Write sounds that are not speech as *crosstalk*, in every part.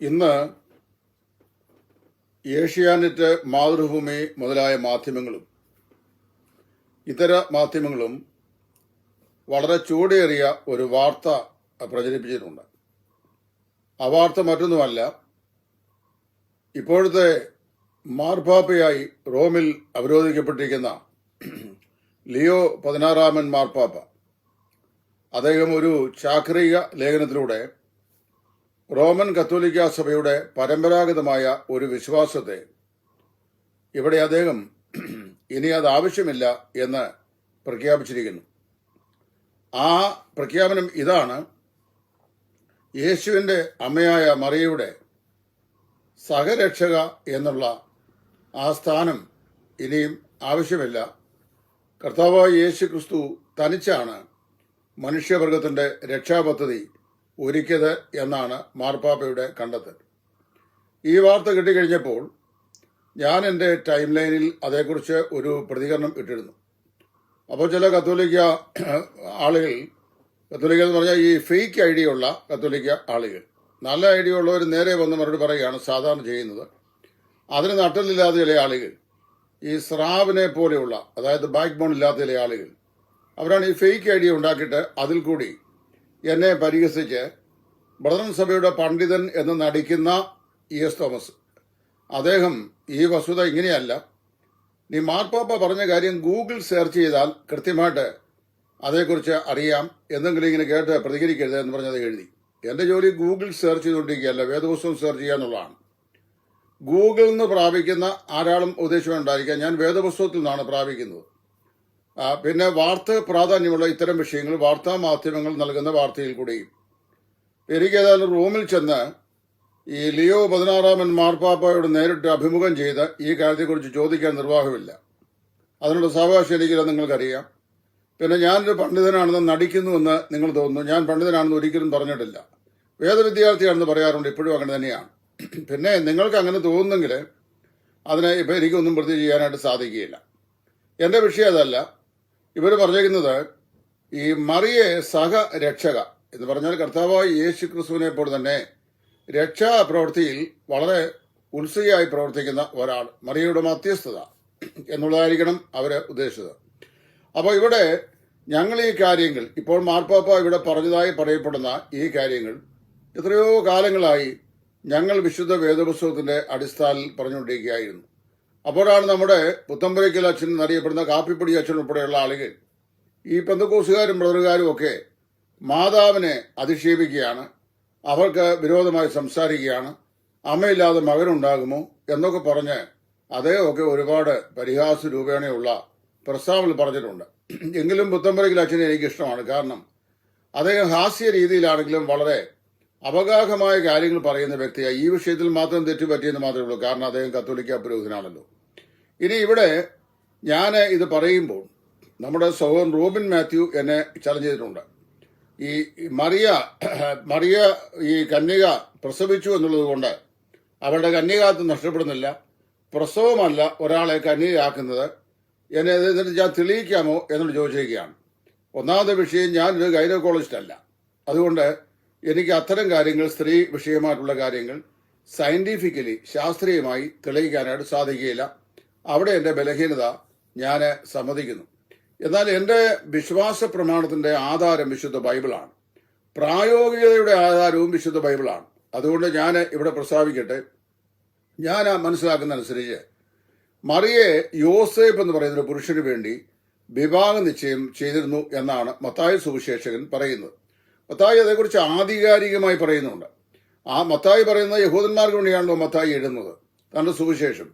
ഇന്ന് ഏഷ്യാനെറ്റ് മാതൃഭൂമി മുതലായ മാധ്യമങ്ങളും ഇതര മാധ്യമങ്ങളും വളരെ ചൂടേറിയ ഒരു വാർത്ത പ്രചരിപ്പിച്ചിട്ടുണ്ട്. ആ വാർത്ത മറ്റൊന്നുമല്ല ഇപ്പോഴത്തെ മാർപ്പാപ്പയായി റോമിൽ അവരോധിക്കപ്പെട്ടിരിക്കുന്ന ലിയോ പതിനാറാമൻ മാർപ്പാപ്പ അദ്ദേഹം ഒരു ചാക്രിക ലേഖനത്തിലൂടെ റോമൻ കത്തോലിക്ക സഭയുടെ പരമ്പരാഗതമായ ഒരു വിശ്വാസത്തെ ഇവിടെ അദ്ദേഹം ഇനി അത് ആവശ്യമില്ല എന്ന് പ്രഖ്യാപിച്ചിരിക്കുന്നു. ആ പ്രഖ്യാപനം ഇതാണ്. യേശുവിന്റെ അമ്മയായ മറിയയുടെ സഹരക്ഷക എന്നുള്ള ആ സ്ഥാനം ഇനിയും ആവശ്യമില്ല. കർത്താവായ യേശു ക്രിസ്തു തനിച്ചാണ് മനുഷ്യവർഗത്തിന്റെ രക്ഷാപദ്ധതി ഒരുക്കിയത് എന്നാണ് മാർപ്പാപ്പയുടെ കണ്ടെത്തൽ. ഈ വാർത്ത കിട്ടിക്കഴിഞ്ഞപ്പോൾ ഞാൻ എന്റെ ടൈം ലൈനിൽ അതേക്കുറിച്ച് ഒരു പ്രതികരണം ഇട്ടിരുന്നു. അപ്പോൾ ചില കത്തോലിക്ക ആളുകൾ കത്തോലിക്ക എന്ന് പറഞ്ഞാൽ ഈ ഫേക്ക് ഐഡിയ ഉള്ള കത്തോലിക്ക ആളുകൾ നല്ല ഐഡിയ ഉള്ളവർ നേരെ വന്ന് മറുപടി പറയുകയാണ് സാധാരണ ചെയ്യുന്നത്. അതിന് നട്ടലില്ലാത്ത ചില ആളുകൾ ഈ സ്രാവിനെ പോലെയുള്ള അതായത് ബാക്ക് ബോൺ ഇല്ലാത്ത ചില ആളുകൾ അവരാണ് ഈ ഫേക്ക് ഐഡിയ ഉണ്ടാക്കിയിട്ട് അതിൽ കൂടി എന്നെ പരിഹസിച്ച് ബ്രദറൻ സഭയുടെ പണ്ഡിതൻ എന്ന് നടിക്കുന്ന ഇ എസ് തോമസ്. അദ്ദേഹം ഈ വസ്തുത ഇങ്ങനെയല്ല. നീ മാർപ്പാപ്പ പറഞ്ഞ കാര്യം ഗൂഗിൾ സെർച്ച് ചെയ്താൽ കൃത്യമായിട്ട് അതേക്കുറിച്ച് അറിയാം. എന്തെങ്കിലും ഇങ്ങനെ കേട്ട് പ്രതികരിക്കരുത് എന്ന് പറഞ്ഞത് എഴുതി. എന്റെ ജോലി ഗൂഗിൾ സെർച്ച് ചെയ്തുകൊണ്ടിരിക്കുകയല്ല വേദപുസ്തകം സെർച്ച് ചെയ്യുക എന്നുള്ളതാണ് ഗൂഗിളിൽ നിന്ന് പ്രാപിക്കുന്ന ആരാളും ഉദ്ദേശം ഉണ്ടായിരിക്കാം ഞാൻ വേദപുസ്തകത്തിൽ നിന്നാണ് പ്രാപിക്കുന്നത്. പിന്നെ വാർത്ത പ്രാധാന്യമുള്ള ഇത്തരം വിഷയങ്ങൾ വാർത്താ മാധ്യമങ്ങൾ നൽകുന്ന വാർത്തയിൽ കൂടി. എനിക്ക് ഏതായാലും റൂമിൽ ചെന്ന് ഈ ലിയോ പതിനാറാമൻ മാർപ്പാപ്പയോട് നേരിട്ട് അഭിമുഖം ചെയ്ത് ഈ കാര്യത്തെക്കുറിച്ച് ചോദിക്കാൻ നിർവാഹമില്ല. അതിനുള്ള സാവകാശം എനിക്കില്ല നിങ്ങൾക്കറിയാം. പിന്നെ ഞാനൊരു പണ്ഡിതനാണെന്ന് നടിക്കുന്നുവെന്ന് നിങ്ങൾ തോന്നുന്നു. ഞാൻ പണ്ഡിതനാണെന്ന് ഒരിക്കലും പറഞ്ഞിട്ടില്ല. വേദവിദ്യാർത്ഥിയാണെന്ന് പറയാറുണ്ട്. ഇപ്പോഴും അങ്ങനെ തന്നെയാണ്. പിന്നെ നിങ്ങൾക്ക് അങ്ങനെ തോന്നുന്നെങ്കിൽ അതിനെ ഇപ്പം എനിക്കൊന്നും പ്രതി ചെയ്യാനായിട്ട് സാധിക്കുകയില്ല. എന്റെ വിഷയം അതല്ല. ഇവർ പറഞ്ഞിരിക്കുന്നത് ഈ മറിയെ സഹ രക്ഷക എന്ന് പറഞ്ഞാൽ കർത്താവായ യേശു ക്രിസ്തുവിനെ പോലെ തന്നെ രക്ഷാപ്രവൃത്തിയിൽ വളരെ ഉത്സുകയായി പ്രവർത്തിക്കുന്ന ഒരാൾ മറിയയുടെ മധ്യസ്ഥത എന്നുള്ളതായിരിക്കണം അവർ ഉദ്ദേശിച്ചത്. അപ്പോൾ ഇവിടെ ഞങ്ങൾ ഈ കാര്യങ്ങൾ ഇപ്പോൾ മാർപ്പാപ്പ ഇവിടെ പറഞ്ഞതായി പറയപ്പെടുന്ന ഈ കാര്യങ്ങൾ എത്രയോ കാലങ്ങളായി ഞങ്ങൾ വിശുദ്ധ വേദപുസ്തകത്തിന്റെ അടിസ്ഥാനത്തിൽ പറഞ്ഞുകൊണ്ടിരിക്കുകയായിരുന്നു. അപ്പോഴാണ് നമ്മുടെ പുത്തമ്പരയ്ക്കൽ അച്ഛൻ എന്നറിയപ്പെടുന്ന കാപ്പിപ്പൊടി അച്ഛൻ ഉൾപ്പെടെയുള്ള ആളുകൾ ഈ പെന്തക്കോസുകാരും ബ്രദറുകാരും ഒക്കെ മാതാവിനെ അധിക്ഷേപിക്കുകയാണ്. അവർക്ക് വിരോധമായി സംസാരിക്കുകയാണ്. അമ്മയില്ലാതെ മകനുണ്ടാകുമോ എന്നൊക്കെ പറഞ്ഞ് അദ്ദേഹമൊക്കെ ഒരുപാട് പരിഹാസ രൂപേണയുള്ള പ്രസ്താവനകൾ പറഞ്ഞിട്ടുണ്ട്. എങ്കിലും പുത്തമ്പരയ്ക്കൽ അച്ഛനെ എനിക്കിഷ്ടമാണ്. കാരണം അദ്ദേഹം ഹാസ്യ രീതിയിലാണെങ്കിലും വളരെ അപഗാഹമായ കാര്യങ്ങൾ പറയുന്ന വ്യക്തിയാ ഈ വിഷയത്തിൽ മാത്രം തെറ്റുപറ്റിയെന്ന് മാത്രമേ ഉള്ളൂ. കാരണം അദ്ദേഹം കത്തോലിക്ക പുരോഹിതനാണല്ലോ. ഇനി ഇവിടെ ഞാൻ ഇത് പറയുമ്പോൾ നമ്മുടെ സഹോദരൻ റോബിൻ മാത്യു എന്നെ ചലഞ്ച് ചെയ്തിട്ടുണ്ട്. ഈ മറിയ മറിയ ഈ കന്യക പ്രസവിച്ചു എന്നുള്ളത് കൊണ്ട് അവരുടെ കന്യകാത്വം നഷ്ടപ്പെടുന്നില്ല. പ്രസവമല്ല ഒരാളെ കന്യകയാക്കുന്നത്. എന്നെ എന്നിട്ട് ഞാൻ തെളിയിക്കാമോ എന്നോട് ചോദിച്ചിരിക്കുകയാണ്. ഒന്നാമത്തെ വിഷയം ഞാനൊരു ഗൈനക്കോളജിസ്റ്റ് അല്ല. അതുകൊണ്ട് എനിക്ക് അത്തരം കാര്യങ്ങൾ സ്ത്രീ വിഷയമായിട്ടുള്ള കാര്യങ്ങൾ സയന്റിഫിക്കലി ശാസ്ത്രീയമായി തെളിയിക്കാനായിട്ട് സാധിക്കുകയില്ല. അവിടെ എന്റെ ബലഹീനത ഞാൻ സമ്മതിക്കുന്നു. എന്നാൽ എന്റെ വിശ്വാസ പ്രമാണത്തിന്റെ ആധാരം വിശുദ്ധ ബൈബിളാണ്. പ്രായോഗികതയുടെ ആധാരവും വിശുദ്ധ ബൈബിളാണ്. അതുകൊണ്ട് ഞാൻ ഇവിടെ പ്രസ്താവിക്കട്ടെ. ഞാൻ മനസ്സിലാക്കുന്ന അനുസരിച്ച് മറിയെ യോസേഫ് എന്ന് പറയുന്ന ഒരു പുരുഷന് വേണ്ടി വിവാഹ നിശ്ചയം ചെയ്തിരുന്നു എന്നാണ് മത്തായ സുവിശേഷകൻ പറയുന്നത്. മത്തായി അതേക്കുറിച്ച് ആധികാരികമായി പറയുന്നുണ്ട്. ആ മത്തായി പറയുന്ന യഹൂദന്മാർക്ക് വേണ്ടിയാണല്ലോ മത്തായി എഴുതുന്നത്. തന്റെ സുവിശേഷം.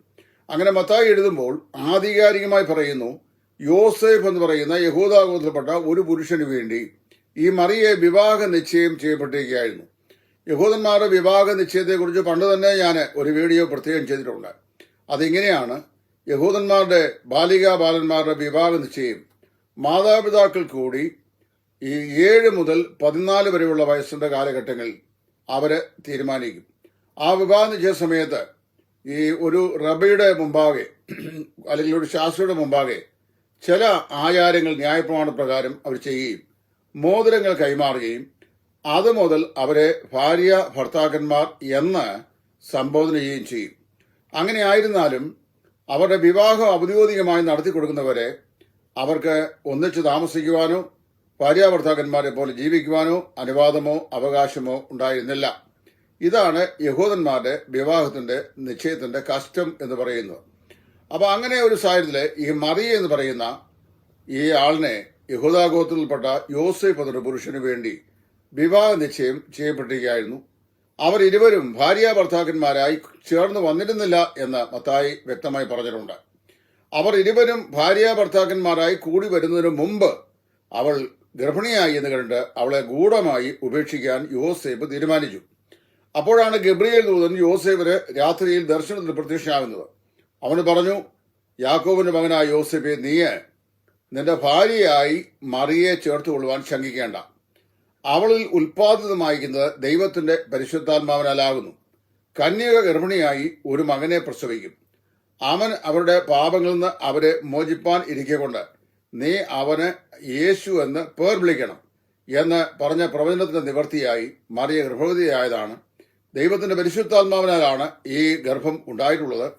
അങ്ങനെ മത്തായി എഴുതുമ്പോൾ ആധികാരികമായി പറയുന്നു യോസേഫ് എന്ന് പറയുന്ന യഹൂദാഗോത്രപ്പെട്ട ഒരു പുരുഷന് വേണ്ടി ഈ മറിയെ വിവാഹ നിശ്ചയം ചെയ്യപ്പെട്ടിരിക്കുകയായിരുന്നു. യഹൂദന്മാരുടെ വിവാഹ നിശ്ചയത്തെക്കുറിച്ച് പണ്ട് തന്നെ ഞാൻ ഒരു വീഡിയോ പ്രത്യേകം ചെയ്തിട്ടുണ്ട്. അതിങ്ങനെയാണ് യഹൂദന്മാരുടെ ബാലികാ ബാലന്മാരുടെ വിവാഹ നിശ്ചയം. മാതാപിതാക്കൾ കൂടി ഈ ഏഴ് മുതൽ പതിനാല് വരെയുള്ള വയസ്സിന്റെ കാലഘട്ടങ്ങളിൽ അവർ തീരുമാനിക്കും. ആ വിവാഹം നിശ്ചയ സമയത്ത് ഈ ഒരു റബയുടെ മുമ്പാകെ അല്ലെങ്കിൽ ഒരു ശാസ്ത്രിയുടെ മുമ്പാകെ ചില ആചാരങ്ങൾ ന്യായപ്രമാണ പ്രകാരം അവർ ചെയ്യുകയും മോതിരങ്ങൾ കൈമാറുകയും അത് മുതൽ അവരെ ഭാര്യ ഭർത്താക്കന്മാർ എന്ന് സംബോധന ചെയ്യുകയും ചെയ്യും. അങ്ങനെ ആയിരുന്നാലും അവരുടെ വിവാഹം ഔദ്യോഗികമായി നടത്തി കൊടുക്കുന്നവരെ അവർക്ക് ഒന്നിച്ച് താമസിക്കുവാനോ ഭാര്യ ഭർത്താക്കന്മാരെ പോലെ ജീവിക്കുവാനോ അനുവാദമോ അവകാശമോ ഉണ്ടായിരുന്നില്ല. ഇതാണ് യഹൂദന്മാരുടെ വിവാഹത്തിന്റെ നിശ്ചയത്തിന്റെ കഷ്ടം എന്ന് പറയുന്നത്. അപ്പോൾ അങ്ങനെ ഒരു സാഹചര്യത്തിൽ ഈ മറിയ എന്ന് പറയുന്ന ഈ ആളിനെ യഹൂദാഗോത്രത്തിൽപ്പെട്ട യോസേഫ് എന്നൊരു പുരുഷന് വേണ്ടി വിവാഹ നിശ്ചയം ചെയ്യപ്പെട്ടിരിക്കുകയായിരുന്നു. അവർ ഇരുവരും ഭാര്യ ഭർത്താക്കന്മാരായി ചേർന്ന് വന്നിരുന്നില്ല എന്ന് മത്തായി വ്യക്തമായി പറഞ്ഞിട്ടുണ്ട്. അവർ ഇരുവരും ഭാര്യ ഭർത്താക്കന്മാരായി കൂടി വരുന്നതിന് മുമ്പ് അവൾ ഗർഭിണിയായി എന്ന് കണ്ട് അവളെ ഗൂഢമായി ഉപേക്ഷിക്കാൻ യോസേബ് തീരുമാനിച്ചു. അപ്പോഴാണ് ഗബ്രിയേൽ ദൂതൻ യോസേഫിന് രാത്രിയിൽ ദർശനത്തിൽ പ്രത്യക്ഷനാകുന്നത്. അവന് പറഞ്ഞു യാക്കോബിന്റെ മകനായ യോസേഫെ നീ നിന്റെ ഭാര്യയായി മറിയെ ചേർത്ത് കൊള്ളുവാൻ ശങ്കിക്കേണ്ട. അവളിൽ ഉൽപാദിതമായിരിക്കുന്നത് ദൈവത്തിന്റെ പരിശുദ്ധാത്മാവിനാലാകുന്നു. കന്യക ഗർഭിണിയായി ഒരു മകനെ പ്രസവിക്കും. അവൻ അവരുടെ പാപങ്ങളിൽ നിന്ന് അവരെ മോചിപ്പാൻ ഇരിക്കൊണ്ട് നീ അവന് യേശു എന്ന് പേർ വിളിക്കണം എന്ന് പറഞ്ഞ പ്രവചനത്തിന്റെ നിവർത്തിയായി മറിയ ഗർഭവതിയായതാണ്. ദൈവത്തിന്റെ പരിശുദ്ധാത്മാവിനാലാണ് ഈ ഗർഭം ഉണ്ടായിട്ടുള്ളത്.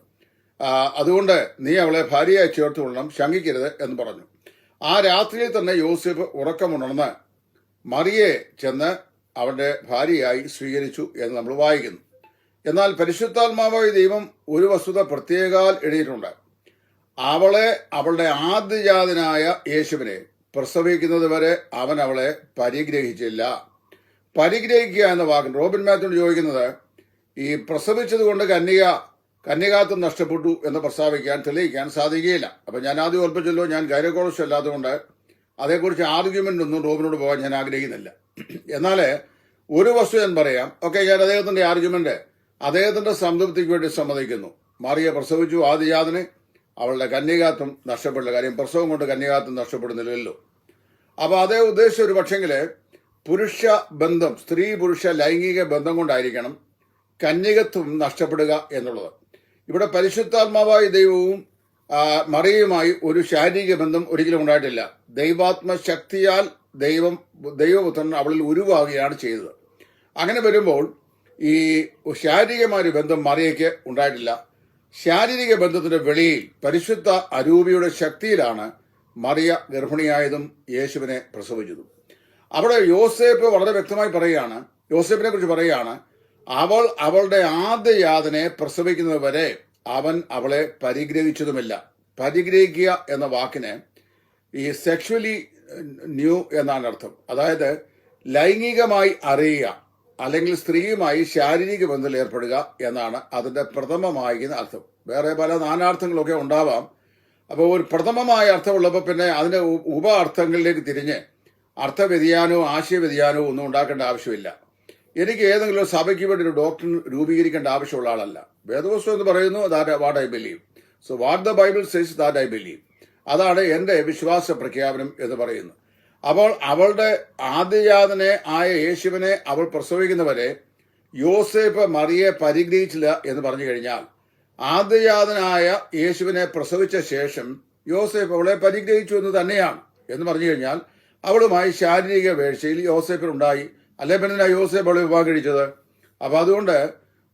അതുകൊണ്ട് നീ അവളെ ഭാര്യയായി ചേർത്തുകൊള്ളണം ശങ്കിക്കരുത് എന്ന് പറഞ്ഞു. ആ രാത്രിയിൽ തന്നെ യോസെഫ് ഉറക്കമുണർന്ന് മറിയെ ചെന്ന് അവന്റെ ഭാര്യയായി സ്വീകരിച്ചു എന്ന് നമ്മൾ വായിക്കുന്നു. എന്നാൽ പരിശുദ്ധാത്മാവായ ദൈവം ഒരു വസ്തുത പ്രത്യേകാൽ എഴുതിയിട്ടുണ്ട്. അവളെ അവളുടെ ആദ്യജാതനായ യേശുവിനെ പ്രസവിക്കുന്നത് വരെ അവൻ അവളെ പരിഗ്രഹിച്ചില്ല. പരിഗ്രഹിക്കുക എന്ന വാക്ക് റോബിൻ മാത്യോട് ചോദിക്കുന്നത് ഈ പ്രസവിച്ചത് കൊണ്ട് കന്യക കന്യകാത്വം നഷ്ടപ്പെട്ടു എന്ന് പ്രസ്താവിക്കാൻ തെളിയിക്കാൻ സാധിക്കുകയില്ല. അപ്പൊ ഞാൻ ആദ്യം ഓർപ്പിച്ചല്ലോ ഞാൻ ഗൈനക്കോളജ് അല്ലാത്തതുകൊണ്ട് അതേക്കുറിച്ച് ആർഗ്യുമെന്റ് ഒന്നും റോബിനോട് പോകാൻ ഞാൻ ആഗ്രഹിക്കുന്നില്ല. എന്നാൽ ഒരു വസ്തു ഞാൻ പറയാം. ഓക്കെ ഞാൻ അദ്ദേഹത്തിന്റെ ആർഗ്യുമെന്റ് അദ്ദേഹത്തിന്റെ സംതൃപ്തിക്ക് വേണ്ടി സമ്മതിക്കുന്നു. മറിയ പ്രസവിച്ചു ആദിജാതനെ അവളുടെ കന്യകാത്വം നഷ്ടപ്പെടില്ല കാര്യം പ്രസവം കൊണ്ട് കന്യകാത്വം നഷ്ടപ്പെടുന്നില്ലല്ലോ അപ്പൊ അതേ ഉദ്ദേശിച്ച ഒരു പക്ഷെങ്കിൽ പുരുഷ ബന്ധം സ്ത്രീ പുരുഷ ലൈംഗിക ബന്ധം കൊണ്ടായിരിക്കണം കന്യകത്വം നഷ്ടപ്പെടുക എന്നുള്ളത്. ഇവിടെ പരിശുദ്ധാത്മാവായ ദൈവവും മറിയുമായി ഒരു ശാരീരിക ബന്ധം ഒരിക്കലും ഉണ്ടായിട്ടില്ല. ദൈവാത്മ ശക്തിയാൽ ദൈവം ദൈവപുത്രൻ അവളിൽ ഉരുവാകുകയാണ് ചെയ്തത്. അങ്ങനെ വരുമ്പോൾ ഈ ശാരീരികമായ ഒരു ബന്ധം മറിയയ്ക്ക് ഉണ്ടായിട്ടില്ല. ശാരീരിക ബന്ധത്തിന്റെ വെളിയിൽ പരിശുദ്ധ അരൂപിയുടെ ശക്തിയിലാണ് മറിയ ഗർഭിണിയായതും യേശുവിനെ പ്രസവിച്ചതും. അവിടെ യോസേപ്പ് വളരെ വ്യക്തമായി പറയുകയാണ് യോസേപ്പിനെ കുറിച്ച് പറയുകയാണ് അവൾ അവളുടെ ആദ്യ യാതനെ പ്രസവിക്കുന്നത് വരെ അവൻ അവളെ പരിഗ്രഹിച്ചതുമില്ല. പരിഗ്രഹിക്കുക എന്ന വാക്കിന് ഈ സെക്ഷലി ന്യൂ എന്നാണ് അർത്ഥം. അതായത് ലൈംഗികമായി അറിയുക. അല്ലെങ്കിൽ സ്ത്രീയുമായി ശാരീരിക ബന്ധത്തിൽ ഏർപ്പെടുക എന്നാണ് അതിന്റെ പ്രഥമമായിരിക്കുന്ന അർത്ഥം. വേറെ പല നാനാർത്ഥങ്ങളൊക്കെ ഉണ്ടാവാം. അപ്പോൾ ഒരു പ്രഥമമായ അർത്ഥമുള്ളപ്പോൾ പിന്നെ അതിന്റെ ഉപ അർത്ഥങ്ങളിലേക്ക് തിരിഞ്ഞ് അർത്ഥവ്യതിയാനവും ആശയവ്യതിയാനവും ഒന്നും ഉണ്ടാക്കേണ്ട ആവശ്യമില്ല. എനിക്ക് ഏതെങ്കിലും ഒരു സഭയ്ക്ക് വേണ്ടി ഒരു ഡോക്ടർ രൂപീകരിക്കേണ്ട ആവശ്യമുള്ള ആളല്ല. വേദവസ്തു എന്ന് പറയുന്നു that what I believe. So what the Bible says that I believe. അതാണ് എന്റെ വിശ്വാസ പ്രഖ്യാപനം എന്ന് പറയുന്നത്. അപ്പോൾ അവളുടെ ആദ്യജാതനെ ആയ യേശുവിനെ അവൾ പ്രസവിക്കുന്നവരെ യോസേഫ് മറിയെ പരിഗ്രഹിച്ചില്ല എന്ന് പറഞ്ഞു കഴിഞ്ഞാൽ ആദ്യജാതനായ യേശുവിനെ പ്രസവിച്ച ശേഷം യോസേഫ് അവളെ പരിഗ്രഹിച്ചു എന്ന് തന്നെയാണ് എന്ന് പറഞ്ഞു കഴിഞ്ഞാൽ അവളുമായി ശാരീരിക വേഴ്ചയിൽ യോസേഫിനുണ്ടായി അല്ലെ പിന്നെ യോസേഫ് അവളെ വിവാഹം കഴിച്ചത്. അപ്പൊ അതുകൊണ്ട്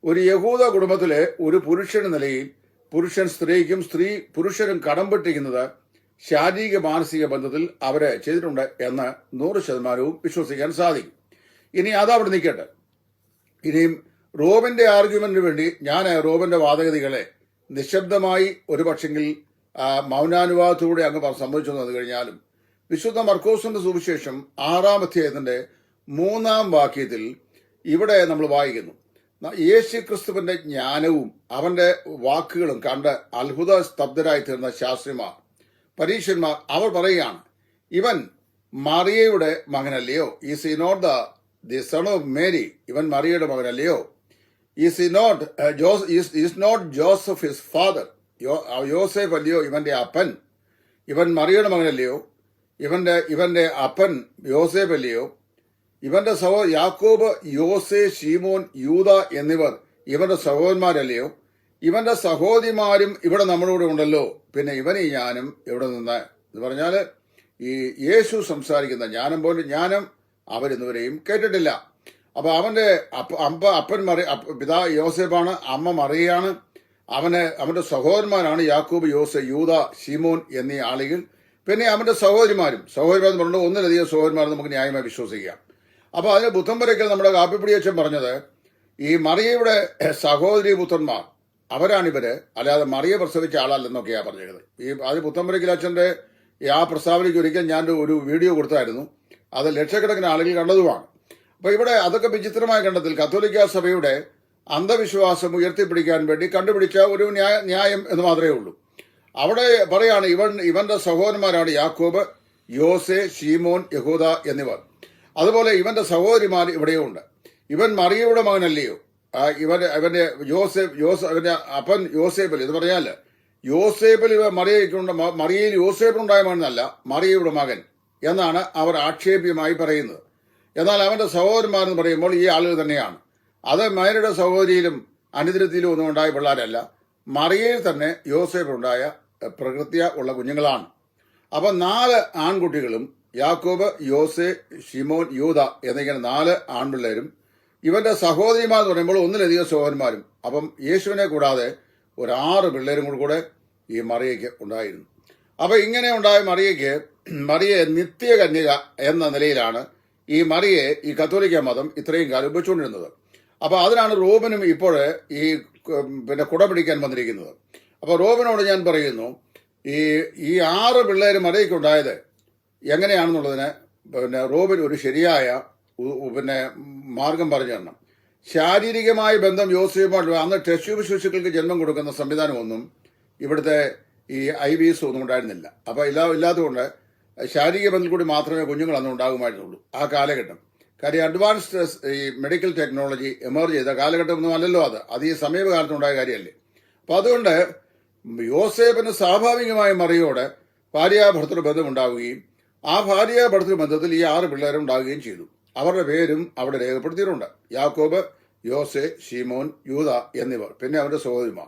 ഒരു യഹൂദ കുടുംബത്തിലെ ഒരു പുരുഷൻ നിലയിൽ പുരുഷൻ സ്ത്രീക്കും സ്ത്രീ പുരുഷനും കടം പെട്ടിരിക്കുന്നത് ശാരീരിക മാനസിക ബന്ധത്തിൽ അവരെ ചെയ്തിട്ടുണ്ട് എന്ന് നൂറ് ശതമാനവും വിശ്വസിക്കാൻ സാധിക്കും. ഇനി അതവിടെ നിൽക്കട്ടെ ഇനിയും റോബിന്റെ ആർഗ്യുമെന്റിന് വേണ്ടി ഞാൻ റോബിന്റെ വാദഗതികളെ നിശബ്ദമായി ഒരു പക്ഷെങ്കിൽ മൗനാനുവാദത്തോടെ അങ്ങ് സംഭവിച്ചു സമ്മതിച്ചു കഴിഞ്ഞാലും വിശുദ്ധ മർക്കോസിന്റെ സുവിശേഷം ആറാം അധ്യായത്തിന്റെ മൂന്നാം വാക്യത്തിൽ ഇവിടെ നമ്മൾ വായിക്കുന്നു. യേശു ക്രിസ്തുവിന്റെ ജ്ഞാനവും അവന്റെ വാക്കുകളും കണ്ട് അത്ഭുത സ്തബ്ധരായി തീർന്ന ശാസ്ത്രിമാർ പരീക്ഷന്മാർ അവർ പറയുകയാണ് ഇവൻ മറിയയുടെ മകനല്ലയോ? Is he not the son of Mary ഇവൻ മറിയയുടെ മകനല്ലയോ? Is he not is not Joseph his father യോസേഫ് അല്ലയോ ഇവന്റെ അപ്പൻ? ഇവൻ മറിയയുടെ മകനല്ലയോ? ഇവന്റെ ഇവന്റെ അപ്പൻ യോസേഫ് അല്ലയോ? ഇവന്റെ സഹോ യാക്കോബ് യോസെ ഷീമോൻ യൂത എന്നിവർ ഇവന്റെ സഹോദരന്മാരല്ലയോ? ഇവന്റെ സഹോദരിമാരും ഇവിടെ നമ്മളോട് ഉണ്ടല്ലോ. പിന്നെ ഇവന് ഞാനും ഇവിടെ നിന്ന്? എന്ന് പറഞ്ഞാൽ ഈ യേശു സംസാരിക്കുന്ന ജ്ഞാനം പോലെ ജ്ഞാനം അവരിന്നുവരെയും കേട്ടിട്ടില്ല. അപ്പൊ അവന്റെ അപ്പ അപ്പൻ മറി പിതാ യോസേപ്പാണ് അമ്മ മറിയാണ് അവന് അവന്റെ സഹോദരന്മാരാണ് യാക്കൂബ് യോസെ യൂത ഷിമോൻ എന്നീ ആളുകൾ. പിന്നെ അവന്റെ സഹോദരിമാരും സഹോദരിമാർ എന്ന് പറഞ്ഞാൽ ഒന്നിലധികം സഹോദരിമാർ നമുക്ക് ന്യായമായി വിശ്വസിക്കാം. അപ്പൊ അതിന് ബുദ്ധം വരയ്ക്കൽ നമ്മുടെ കാപ്പിപ്പിടി അച്ഛൻ പറഞ്ഞത് ഈ മറിയയുടെ സഹോദരി പുത്രന്മാർ അവരാണിവര്. അല്ലാതെ മറിയ പ്രസവിച്ച ആളല്ലെന്നൊക്കെയാ പറഞ്ഞത് ഈ അത് പുത്തമ്പരക്കിലച്ഛന്റെ ആ പ്രസ്താവനയ്ക്ക് ഒരിക്കൽ ഞാൻ ഒരു വീഡിയോ കൊടുത്തായിരുന്നു. അത് ലക്ഷക്കണക്കിന് ആളുകൾ കണ്ടതുമാണ്. അപ്പൊ ഇവിടെ അതൊക്കെ വിചിത്രമായ കണ്ടത്തിൽ. കത്തോലിക്ക സഭയുടെ അന്ധവിശ്വാസം ഉയർത്തിപ്പിടിക്കാൻ വേണ്ടി കണ്ടുപിടിച്ച ഒരു ന്യായ എന്ന് മാത്രമേ ഉള്ളൂ. അവിടെ പറയാണ് ഇവൻ ഇവന്റെ സഹോദരന്മാരാണ് യാക്കോബ് യോസെ ഷീമോൻ യഹൂദ എന്നിവർ. അതുപോലെ ഇവന്റെ സഹോദരിമാർ ഇവിടെയുണ്ട്. ഇവൻ മറിയയുടെ മകനല്ലയോ? ഇവന്റെ ഇവന്റെ യോസേഫ് യോസ് അവന്റെ അപ്പൻ യോസേബൽ എന്ന് പറഞ്ഞാൽ യോസേബിൽ ഇവ മറിയയ്ക്കുണ്ട് മറിയയിൽ യോസേബിനുണ്ടായ മകനല്ല മറിയയുടെ മകൻ എന്നാണ് അവർ ആക്ഷേപ്യമായി പറയുന്നത്. എന്നാൽ അവന്റെ സഹോദരന്മാരെന്ന് പറയുമ്പോൾ ഈ ആളുകൾ തന്നെയാണ്. അത് മയരുടെ സഹോദരിയിലും അനുദിനത്തിലും ഒന്നും ഉണ്ടായ പിള്ളേരല്ല. മറിയയിൽ തന്നെ യോസേബിനുണ്ടായ പ്രകൃത്യ ഉള്ള കുഞ്ഞുങ്ങളാണ്. അപ്പൊ നാല് ആൺകുട്ടികളും യാക്കോബ് യോസെ ഷിമോൻ യൂത എന്നിങ്ങനെ നാല് ആൺപിള്ളേരും ഇവന്റെ സഹോദരിമാർ എന്ന് പറയുമ്പോൾ ഒന്നിലധികം സഹോദരന്മാരും. അപ്പം യേശുവിനെ കൂടാതെ ഒരു ആറ് പിള്ളേരും കൂടെ കൂടെ ഈ മറിയയ്ക്ക് ഉണ്ടായിരുന്നു. അപ്പൊ ഇങ്ങനെ ഉണ്ടായ മറിയയ്ക്ക് മറിയെ നിത്യകന്യക എന്ന നിലയിലാണ് ഈ മറിയെ ഈ കത്തോലിക്ക മതം ഇത്രയും കാലം ഉപയോഗിച്ചുകൊണ്ടിരുന്നത് അപ്പൊ അതിനാണ് റോബനും ഇപ്പോൾ ഈ പിന്നെ കുട പിടിക്കാൻ വന്നിരിക്കുന്നത്. അപ്പൊ റോബനോട് ഞാൻ പറയുന്നു ഈ ഈ ആറ് പിള്ളേര് മറിയയ്ക്കുണ്ടായത് എങ്ങനെയാണെന്നുള്ളതിന് പിന്നെ റോബിൻ ഒരു ശരിയായ പിന്നെ മാർഗം പറഞ്ഞു തരണം. ശാരീരികമായ ബന്ധം യോസഫുമായിട്ട് അന്ന് ടെസ്റ്റ് ശിശുക്കൾക്ക് ജന്മം കൊടുക്കുന്ന സംവിധാനമൊന്നും ഇവിടുത്തെ ഈ ഐ വി എസ് ഒന്നും ഉണ്ടായിരുന്നില്ല. അപ്പൊ ഇല്ലാ ഇല്ലാത്തതുകൊണ്ട് ശാരീരിക ബന്ധം കൂടി മാത്രമേ കുഞ്ഞുങ്ങൾ അന്ന് ഉണ്ടാകുമായിരുന്നുള്ളൂ. ആ കാലഘട്ടം. കാര്യം അഡ്വാൻസ്ഡ് ഈ മെഡിക്കൽ ടെക്നോളജി എമർജ് ചെയ്ത കാലഘട്ടമൊന്നും അല്ലല്ലോ അത്. അത് ഈ സമീപകാലത്തുണ്ടായ കാര്യമല്ലേ. അപ്പൊ അതുകൊണ്ട് യോസേഫിന് സ്വാഭാവികമായ മറിയോടെ ഭാര്യാഭർത്തൃ ബന്ധം ഉണ്ടാവുകയും ആ ഭാര്യാഭർത്തൃ ബന്ധത്തിൽ ഈ ആറ് പിള്ളേരും ഉണ്ടാവുകയും ചെയ്തു. അവരുടെ പേരും അവിടെ രേഖപ്പെടുത്തിയിട്ടുണ്ട്. യാക്കോബ് യോസെ ഷീമോൻ യൂത എന്നിവർ. പിന്നെ അവരുടെ സഹോദരിമാർ.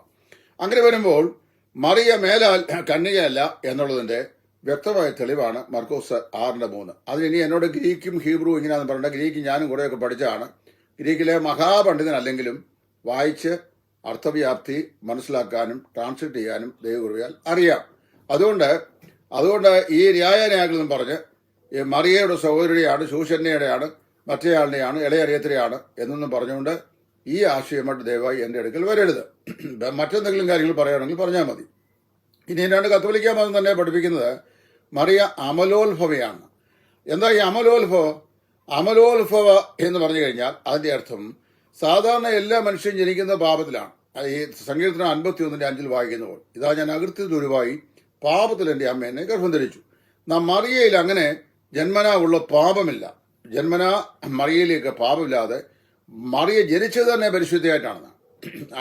അങ്ങനെ വരുമ്പോൾ മറിയ മേലാൽ കന്യകയല്ല എന്നുള്ളതിന്റെ വ്യക്തമായ തെളിവാണ് മർക്കോസ് ആറിന്റെ മൂന്ന്. അതിനി എന്നോട് ഗ്രീക്കും ഹീബ്രു ഇങ്ങനെയാണെന്ന് പറഞ്ഞ ഗ്രീക്ക് ഞാനും കുറേയൊക്കെ പഠിച്ചതാണ്. ഗ്രീക്കിലെ മഹാപണ്ഡിതനല്ലെങ്കിലും വായിച്ച് അർത്ഥവ്യാപ്തി മനസ്സിലാക്കാനും ട്രാൻസ്ലേറ്റ് ചെയ്യാനും ദൈവകുറിയാൽ അറിയാം. അതുകൊണ്ട് അതുകൊണ്ട് ഈ ന്യായന്യായങ്ങളെന്നും പറഞ്ഞ് മറിയയുടെ സഹോദരിയുടെയാണ് ശൂഷന്യയുടെയാണ് മറ്റേയാളുടെയാണ് ഇളയറിയത്തിലെയാണ് എന്നൊന്നും പറഞ്ഞുകൊണ്ട് ഈ ആശയമായിട്ട് ദയവായി എന്റെ അടുക്കൽ വരരുത്. *clears throat* മറ്റെന്തെങ്കിലും കാര്യങ്ങൾ പറയുകയാണെങ്കിൽ പറഞ്ഞാൽ മതി. ഇനി എന്നാണ് കത്തോലിക്ക മതം തന്നെ പഠിപ്പിക്കുന്നത് മറിയ അമലോത്ഭവയാണ്. എന്താ ഈ അമലോത്ഭവം? അമലോത്ഭവ എന്ന് പറഞ്ഞു കഴിഞ്ഞാൽ അതിന്റെ അർത്ഥം സാധാരണ എല്ലാ മനുഷ്യരും ജനിക്കുന്ന പാപത്തിലാണ്. ഈ സങ്കീർത്തനം അൻപത്തി ഒന്നിന്റെ അഞ്ചിൽ വായിക്കുന്ന പോലെ ഇതാ ഞാൻ അകൃത്യ ദുരുവായി പാപത്തിൽ എന്റെ അമ്മ എന്നെ ഗർഭം ധരിച്ചു. നാം മറിയയിൽ അങ്ങനെ ജന്മന ഉള്ള പാപമില്ല. ജന്മനാ മറിയയിലേക്ക് പാപമില്ലാതെ മറിയ ജനിച്ചത് തന്നെ പരിശുദ്ധിയായിട്ടാണ്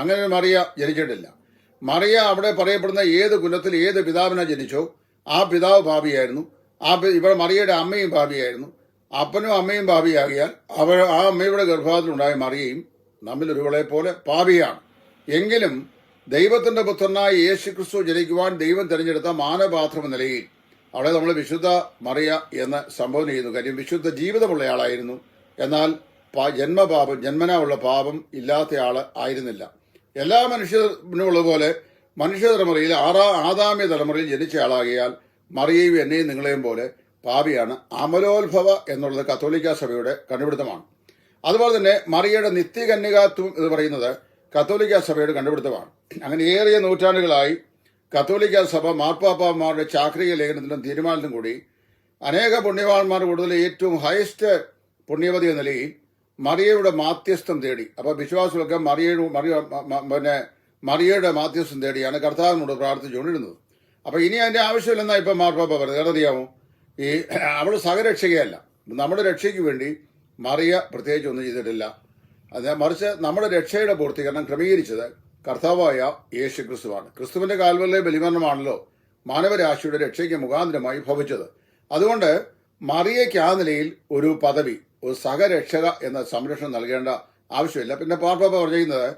അങ്ങനെ മറിയ ജനിച്ചിട്ടില്ല. മറിയ അവിടെ പറയപ്പെടുന്ന ഏത് കുലത്തിൽ ഏത് പിതാവിനെ ജനിച്ചോ ആ പിതാവ് ഭാവിയായിരുന്നു. ആ ഇവിടെ മറിയയുടെ അമ്മയും ഭാവിയായിരുന്നു. അപ്പനും അമ്മയും ഭാവിയാകിയാൽ അവർ ആ അമ്മയുടെ ഗർഭപാത്രത്തിലുണ്ടായ മറിയയും നമ്മിൽ ഒരുവളെ പോലെ പാപിയാണ് എങ്കിലും ദൈവത്തിന്റെ പുത്രനായ യേശു ക്രിസ്തു ജനിക്കുവാൻ ദൈവം തിരഞ്ഞെടുത്ത മാനപാത്രം നിലയിൽ അവിടെ നമ്മൾ വിശുദ്ധ മറിയ എന്ന സംഭവം ചെയ്യുന്നു. കാര്യം വിശുദ്ധ ജീവിതമുള്ളയാളായിരുന്നു എന്നാൽ ജന്മപാപം ജന്മനാ ഉള്ള പാപം ഇല്ലാത്തയാൾ ആയിരുന്നില്ല. എല്ലാ മനുഷ്യനുള്ള പോലെ മനുഷ്യ തലമുറയിൽ ആറാ ആദാമ്യ തലമുറയിൽ ജനിച്ച ആളാകിയാൽ മറിയയും എന്നെയും നിങ്ങളെയും പോലെ പാപിയാണ് അമലോത്ഭവ എന്നുള്ളത് കത്തോലിക്ക സഭയുടെ കണ്ടുപിടുത്തമാണ്. അതുപോലെ തന്നെ മറിയയുടെ നിത്യകന്യകാത്വം എന്ന് പറയുന്നത് കത്തോലിക്ക സഭയുടെ കണ്ടുപിടുത്തമാണ്. അങ്ങനെ ഏറിയ നൂറ്റാണ്ടുകളായി കത്തോലിക്ക സഭ മാർപ്പാപ്പമാരുടെ ചാക്രിക ലേഖനത്തിലും തീരുമാനത്തിലും കൂടി അനേക പുണ്യവാന്മാർ കൂടുതൽ ഏറ്റവും ഹയസ്റ്റ് പുണ്യവതി എന്ന നിലയിൽ മറിയയുടെ മാധ്യസ്ഥം തേടി. അപ്പോൾ വിശ്വാസികൾക്ക് മറിയയുടെ മറിയ പിന്നെ മറിയയുടെ മാധ്യസ്ഥം തേടിയാണ് കർത്താവിനോട് പ്രാർത്ഥിച്ചുകൊണ്ടിരുന്നത്. അപ്പോൾ ഇനി അതിന്റെ ആവശ്യമില്ലെന്നാ ഇപ്പൊ മാർപ്പാപ്പ പറഞ്ഞത്. കാരണം ഈ അവൾ സഹരക്ഷകയല്ല. നമ്മുടെ രക്ഷയ്ക്ക് വേണ്ടി മറിയ പ്രത്യേകിച്ച് ഒന്നും ചെയ്തിട്ടില്ല. അത് മറിച്ച് നമ്മുടെ രക്ഷയുടെ പൂർത്തീകരണം ക്രമീകരിച്ചത് കർത്താവായ യേശു ക്രിസ്തുവാണ് ക്രിസ്തുവിന്റെ കാൽവലിലെ ബലിമരണമാണല്ലോ മാനവരാശിയുടെ രക്ഷയ്ക്ക് മുഖാന്തരമായി ഭവിച്ചത്. അതുകൊണ്ട് മറിയയ്ക്ക് ആ നിലയിൽ ഒരു പദവി ഒരു സഹരക്ഷക എന്ന സംരക്ഷണം നൽകേണ്ട ആവശ്യമില്ല. പിന്നെ പാർപ്പാപ്പ പറഞ്ഞിരിക്കുന്നത്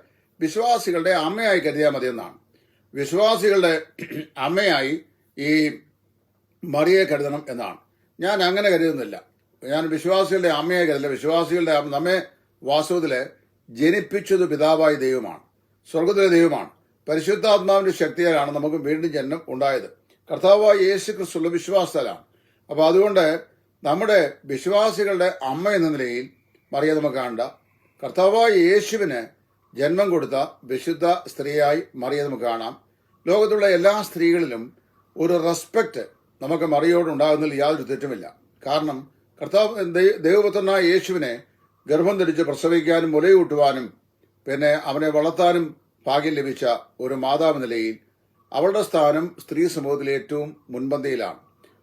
വിശ്വാസികളുടെ അമ്മയായി കരുതിയാൽ മതി എന്നാണ് വിശ്വാസികളുടെ അമ്മയായി ഈ മറിയെ കരുതണം എന്നാണ്. ഞാൻ അങ്ങനെ കരുതുന്നില്ല. ഞാൻ വിശ്വാസികളുടെ അമ്മയെ കരുതില്ല. വിശ്വാസികളുടെ നമ്മെ വാസ്തവത്തിൽ ജനിപ്പിച്ചത് പിതാവായ ദൈവമാണ്. സ്വർഗത്തിലെ ദൈവമാണ്. പരിശുദ്ധാത്മാവിന്റെ ശക്തിയാലാണ് നമുക്ക് വീണ്ടും ജന്മം ഉണ്ടായത്. കർത്താവായ യേശു ക്രിസ്തുള്ള വിശ്വാസത്തിലാണ്. അപ്പൊ അതുകൊണ്ട് നമ്മുടെ വിശ്വാസികളുടെ അമ്മ എന്ന നിലയിൽ മറിയ നമുക്ക് കാണണ്ട. കർത്താവായ യേശുവിന് ജന്മം കൊടുത്ത വിശുദ്ധ സ്ത്രീയായി മറിയ നമുക്ക് കാണാം. ലോകത്തുള്ള എല്ലാ സ്ത്രീകളിലും ഒരു റെസ്പെക്ട് നമുക്ക് മറിയോടുണ്ടാകുന്നതിൽ യാതൊരു തെറ്റുമില്ല. കാരണം കർത്താവ് ദൈവപുത്രനായ യേശുവിനെ ഗർഭം ധരിച്ച് പ്രസവിക്കാനും മുലയൂട്ടുവാനും പിന്നെ അവനെ വളർത്താനും ഭാഗ്യം ലഭിച്ച ഒരു മാതാവ് നിലയിൽ അവളുടെ സ്ഥാനം സ്ത്രീ സമൂഹത്തിൽ ഏറ്റവും മുൻപന്തിയിലാണ്.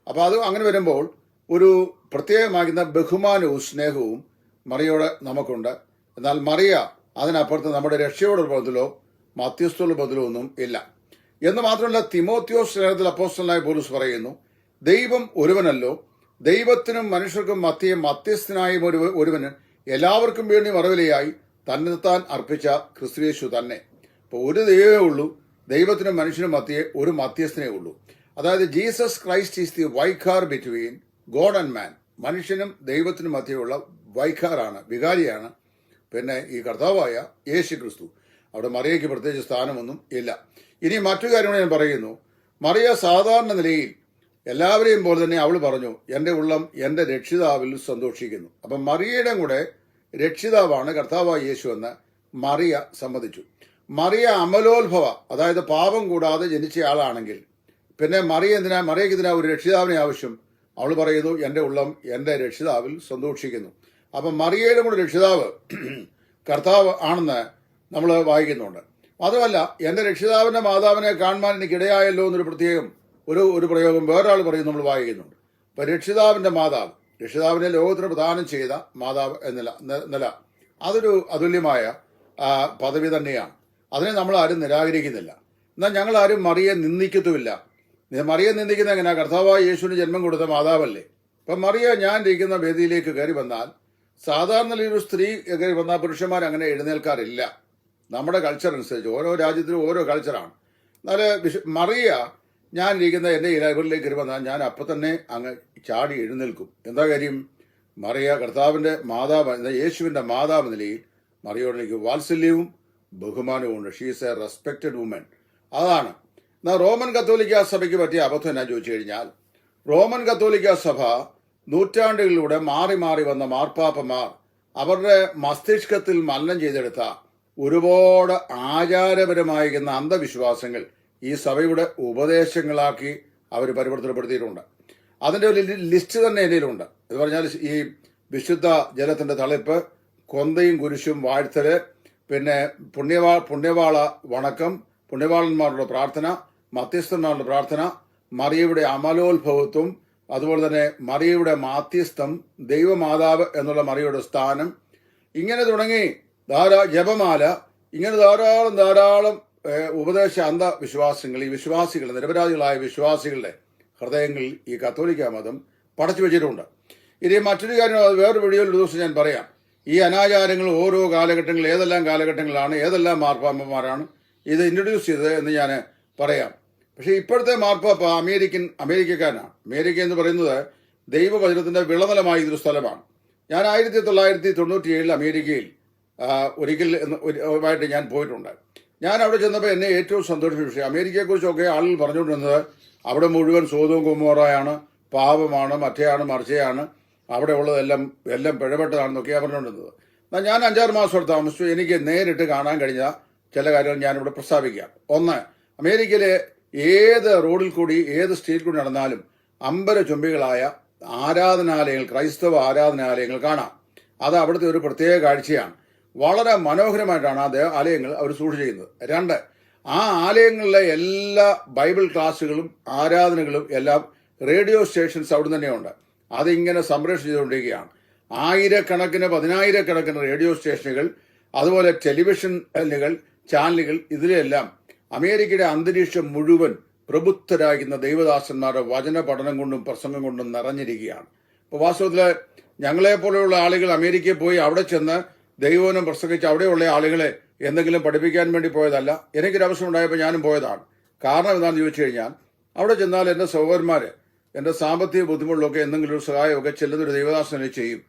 അപ്പോൾ അത് അങ്ങനെ വരുമ്പോൾ ഒരു പ്രത്യേകമാകുന്ന ബഹുമാനവും സ്നേഹവും മറിയോട് നമുക്കുണ്ട്. എന്നാൽ മറിയ അതിനപ്പുറത്ത് നമ്മുടെ രക്ഷയോട് ബദലോ മധ്യസ്ഥയുടെ ബദലോ ഒന്നും ഇല്ല. എന്ന് മാത്രമല്ല തിമോത്യോസ് ലേഖനത്തിൽ അപ്പോസ്റ്റലായ പോലീസ് പറയുന്നു ദൈവം ഒരുവനല്ലോ. ദൈവത്തിനും മനുഷ്യർക്കും മധ്യേ മധ്യസ്ഥനായും ഒരു ഒരുവന് എല്ലാവർക്കും വേണ്ടി മറവിലയായി തന്നെ താൻ അർപ്പിച്ച ക്രിസ്തുയേശു തന്നെ. ഇപ്പോൾ ഒരു ദൈവമേ ഉള്ളൂ ദൈവത്തിനും മനുഷ്യനും മധ്യേ ഒരു മധ്യസ്ഥനേ ഉള്ളൂ. അതായത് Jesus Christ is the vicar between God and man. മനുഷ്യനും ദൈവത്തിനും മധ്യയുള്ള വൈഖാറാണ് വികാരിയാണ്. പിന്നെ ഈ കർത്താവായ യേശു ക്രിസ്തു അവിടെ മറിയയ്ക്ക് പ്രത്യേകിച്ച് സ്ഥാനമൊന്നും ഇല്ല. ഇനി മറ്റു കാര്യങ്ങൾ ഞാൻ പറയുന്നു. മറിയ സാധാരണ നിലയിൽ എല്ലാവരെയും പോലെ തന്നെ അവൾ പറഞ്ഞു എന്റെ ഉള്ളം എന്റെ രക്ഷിതാവിൽ സന്തോഷിക്കുന്നു. അപ്പം മറിയയുടെ കൂടെ രക്ഷിതാവാണ് കർത്താവായ യേശു എന്ന് മറിയ സമ്മതിച്ചു. മറിയ അമലോത്ഭവ അതായത് പാപം കൂടാതെ ജനിച്ചയാളാണെങ്കിൽ പിന്നെ മറിയ എന്തിനാ മറിയക്ക് ഇതിനാ ഒരു രക്ഷിതാവിനെ ആവശ്യം? അവൾ പറയുന്നു എന്റെ ഉള്ളം എന്റെ രക്ഷിതാവിൽ സന്തോഷിക്കുന്നു. അപ്പം മറിയയുടെ കൂടെ രക്ഷിതാവ് കർത്താവ് ആണെന്ന് നമ്മൾ വായിക്കുന്നുണ്ട്. അതുമല്ല എന്റെ രക്ഷിതാവിന്റെ മാതാവിനെ കാണുവാൻ എനിക്ക് ഇടയായല്ലോ എന്നൊരു പ്രത്യേകം ഒരു ഒരു പ്രയോഗം വേറൊരാൾ പറയും നമ്മൾ വായിക്കുന്നുണ്ട്. അപ്പം രക്ഷിതാവിന്റെ മാതാവ് രക്ഷിതാവിനെ ലോകത്തിന് പ്രദാനം ചെയ്ത മാതാവ് എന്നില ന- നില. അതൊരു അതുല്യമായ പദവി തന്നെയാണ്. അതിനെ നമ്മൾ ആരും നിരാകരിക്കുന്നില്ല. എന്നാൽ ഞങ്ങൾ ആരും മറിയെ നിന്ദിക്കത്തുമില്ല. മറിയെ നിന്ദിക്കുന്ന എങ്ങനെ കർത്താവായ യേശുവിന് ജന്മം കൊടുത്ത മാതാവല്ലേ? അപ്പം മറിയ ഞാൻ ഇരിക്കുന്ന വേദിയിലേക്ക് കയറി വന്നാൽ സാധാരണ ഒരു സ്ത്രീ കയറി വന്നാൽ പുരുഷന്മാർ അങ്ങനെ എഴുന്നേൽക്കാറില്ല. നമ്മുടെ കൾച്ചർ അനുസരിച്ച് ഓരോ രാജ്യത്തിലും ഓരോ കൾച്ചറാണ് എന്നാൽ മറിയ ഞാൻ ഇരിക്കുന്ന എന്റെ കയറി വന്നാൽ ഞാൻ അപ്പം തന്നെ അങ്ങ് ചാടി എഴുന്നേൽക്കും. എന്താ കാര്യം? മറിയ കർത്താവിന്റെ മാതാവ് യേശുവിന്റെ മാതാവ് നിലയിൽ മറിയോട് എനിക്ക് വാത്സല്യവും ബഹുമാനവും ഉണ്ട് ഷീസ് എ റെസ്പെക്റ്റഡ് വുമൻ അതാണ്. എന്നാൽ റോമൻ കത്തോലിക്ക സഭയ്ക്ക് പറ്റിയ അബദ്ധം എന്നാ ചോദിച്ചു കഴിഞ്ഞാൽ റോമൻ കത്തോലിക്ക സഭ നൂറ്റാണ്ടുകളിലൂടെ മാറി മാറി വന്ന മാർപ്പാപ്പമാർ അവരുടെ മസ്തിഷ്കത്തിൽ മലനം ചെയ്തെടുത്ത ഒരുപാട് ആചാരപരമായിരിക്കുന്ന അന്ധവിശ്വാസങ്ങൾ ഈ സഭയുടെ ഉപദേശങ്ങളാക്കി അവർ പരിവർത്തനപ്പെടുത്തിയിട്ടുണ്ട്. അതിന്റെ ഒരു ലിസ്റ്റ് തന്നെ എന്തെങ്കിലുമുണ്ട് എന്ന് പറഞ്ഞാൽ ഈ വിശുദ്ധ ജലത്തിന്റെ തളിപ്പ് കൊന്തയും കുരിശും വാഴ്ത്തൽ പിന്നെ പുണ്യവാ പുണ്യവാള വണക്കം പുണ്യവാളന്മാരുടെ പ്രാർത്ഥന മധ്യസ്ഥന്മാരുടെ പ്രാർത്ഥന മറിയയുടെ അമലോത്ഭവത്വം അതുപോലെ തന്നെ മറിയയുടെ മാധ്യസ്ഥം ദൈവമാതാവ് എന്നുള്ള മറിയയുടെ സ്ഥാനം. ഇങ്ങനെ തുടങ്ങി ധാരാ ജപമാല ഇങ്ങനെ ധാരാളം ധാരാളം ഏഹ്, വിശ്വാസങ്ങൾ ഈ വിശ്വാസികൾ നിരപരാധികളായ വിശ്വാസികളുടെ ഹൃദയങ്ങളിൽ ഈ കത്തോലിക്ക മതം പടച്ചു വെച്ചിട്ടുണ്ട്. ഇനി മറ്റൊരു കാര്യം വേറൊരു വീഡിയോയിൽ ഒരു ദിവസം ഞാൻ പറയാം. ഈ അനാചാരങ്ങൾ ഓരോ കാലഘട്ടങ്ങളിൽ ഏതെല്ലാം കാലഘട്ടങ്ങളാണ് ഏതെല്ലാം മാർപ്പാപ്പന്മാരാണ് ഇത് ഇൻട്രൊഡ്യൂസ് ചെയ്തത് എന്ന് ഞാൻ പറയാം. പക്ഷേ ഇപ്പോഴത്തെ മാർപ്പാപ്പ അമേരിക്കൻ അമേരിക്കക്കാരനാണ്. അമേരിക്ക എന്ന് പറയുന്നത് ദൈവവചനത്തിന്റെ വിളനിലമായ ഇതൊരു സ്ഥലമാണ്. ഞാൻ ആയിരത്തി തൊള്ളായിരത്തി തൊണ്ണൂറ്റി ഏഴിൽ അമേരിക്കയിൽ ഒരിക്കൽ ഒരു- ആയിട്ട് ഞാൻ പോയിട്ടുണ്ട്. ഞാൻ അവിടെ ചെന്നപ്പോൾ എന്നെ ഏറ്റവും സന്തോഷിച്ച വിഷയം അമേരിക്കയെക്കുറിച്ചൊക്കെ ആളുകൾ പറഞ്ഞുകൊണ്ടിരുന്നത് അവിടെ മുഴുവൻ സോതവും കുമ്മോറായാണ് പാപമാണ് മറ്റേയാണ് മറിച്ചയാണ് അവിടെ ഉള്ളതെല്ലാം എല്ലാം പിഴപ്പെട്ടതാണെന്നൊക്കെയാണ് പറഞ്ഞുകൊണ്ടിരുന്നത്. എന്നാൽ ഞാൻ അഞ്ചാറ് മാസം അവിടെ താമസിച്ചു. എനിക്ക് നേരിട്ട് കാണാൻ കഴിഞ്ഞ ചില കാര്യങ്ങൾ ഞാനിവിടെ പ്രസ്താവിക്കാം. ഒന്ന് അമേരിക്കയിലെ ഏത് റോഡിൽ കൂടി ഏത് സ്റ്റേറ്റ് കൂടി നടന്നാലും അമ്പര ചുംബികളായ ആരാധനാലയങ്ങൾ ക്രൈസ്തവ ആരാധനാലയങ്ങൾ കാണാം. അത് അവിടുത്തെ ഒരു പ്രത്യേക കാഴ്ചയാണ്. വളരെ മനോഹരമായിട്ടാണ് ആ ആലയങ്ങൾ അവർ സൂക്ഷിച്ചിരിക്കുന്നത് രണ്ട് ആ ആലയങ്ങളിലെ എല്ലാ ബൈബിൾ ക്ലാസ്സുകളും ആരാധനകളും എല്ലാം റേഡിയോ സ്റ്റേഷൻസ് അവിടെ തന്നെയുണ്ട്. അതിങ്ങനെ സംപ്രേഷണം ചെയ്തുകൊണ്ടിരിക്കുകയാണ്. ആയിരക്കണക്കിന് പതിനായിരക്കണക്കിന് റേഡിയോ സ്റ്റേഷനുകൾ അതുപോലെ ടെലിവിഷനുകൾ ചാനലുകൾ ഇതിലെല്ലാം അമേരിക്കയുടെ അന്തരീക്ഷം മുഴുവൻ പ്രബുദ്ധരാകുന്ന ദൈവദാസന്മാരുടെ വചന പഠനം കൊണ്ടും പ്രസംഗം കൊണ്ടും നിറഞ്ഞിരിക്കുകയാണ്. ഇപ്പോൾ വാസ്തവത്തിൽ ഞങ്ങളെ പോലെയുള്ള ആളുകൾ അമേരിക്കയിൽ പോയി അവിടെ ചെന്ന് ദൈവനം പ്രസംഗിച്ച് അവിടെയുള്ള ആളുകളെ എന്തെങ്കിലും പഠിപ്പിക്കാൻ വേണ്ടി പോയതല്ല. എനിക്കൊരു ആവശ്യം ഉണ്ടായപ്പോൾ ഞാനും പോയതാണ്. കാരണം എന്താണെന്ന് ചോദിച്ചു കഴിഞ്ഞാൽ അവിടെ ചെന്നാൽ എന്റെ സഹോദരന്മാർ എന്റെ സാമ്പത്തിക ബുദ്ധിമുട്ടിലൊക്കെ എന്തെങ്കിലും ഒരു സഹായമൊക്കെ ചെല്ലുന്നൊരു ദൈവദാസനെ ചെയ്യും.